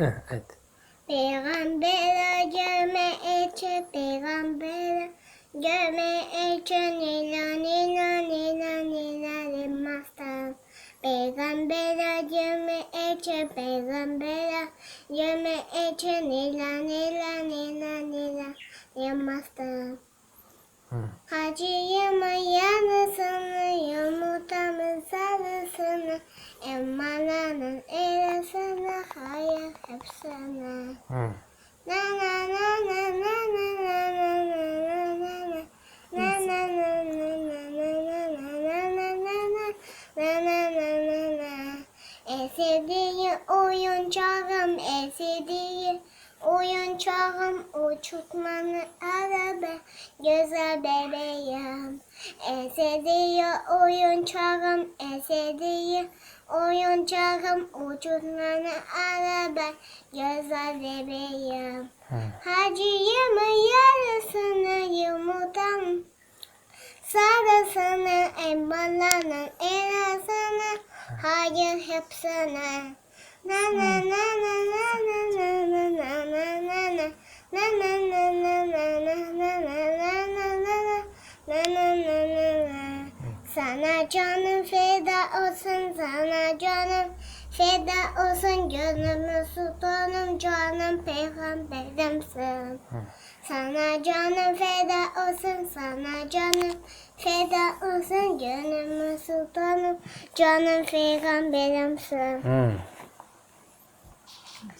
Evet. Peygamber göme eçe peygamber göme eçe nila nila nila nila mastan. Peygamber göme eçe peygamber göme eçe nila nila nila nila mastan. Hacı yama sarısını Emmananın eresini hayır hep sana. Hı. Na na na na na na na na na na na. Na na na na na na na na na na na. Na na na na na. En sevdiğim oyuncağım, en sevdiğim oyuncağım uçurtmalı araba, güzel bebeğim. En sevdiğim oyuncağım, en sevdiğim oyuncağım. Uçurtmalı araba, güzel bebeğim. Hı. Hacıyım yarısını yumurtam Sarısını elmalarının arasını Hayır hepsine na na na na na Na na na na na Sana canım feda olsun sana canım Feda olsun. Gönlümün sultanım canım peygamberimsin. Sana canım feda olsun sana canım Feda olsun. Gönlümün sultanım canım peygamberimsin. Hı.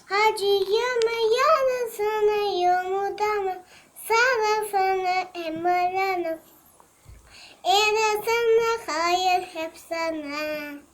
Hacıyım yanısını yumurtamı sarısını emarını Eresini hayır hep sana